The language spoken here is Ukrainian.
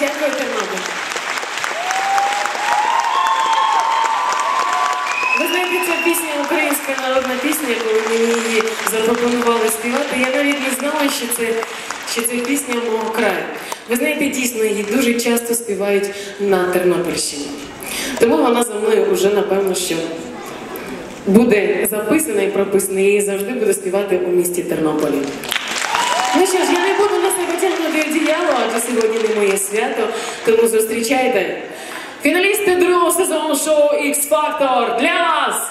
Дякую, Тернопіль. Ви знаєте, ця пісня українська народна пісня, коли мені її запропонували співати, я навіть не знала, що це, що це пісня мого краю. Ви знаєте, дійсно її дуже часто співають на Тернопільщині. Тому вона за мною вже напевно що буде записана і прописана, і її завжди буду співати у місті Тернополі. Ну що ж, я не буду свято, тому зустрічайте. Фіналісти другого сезону шоу X Factor для вас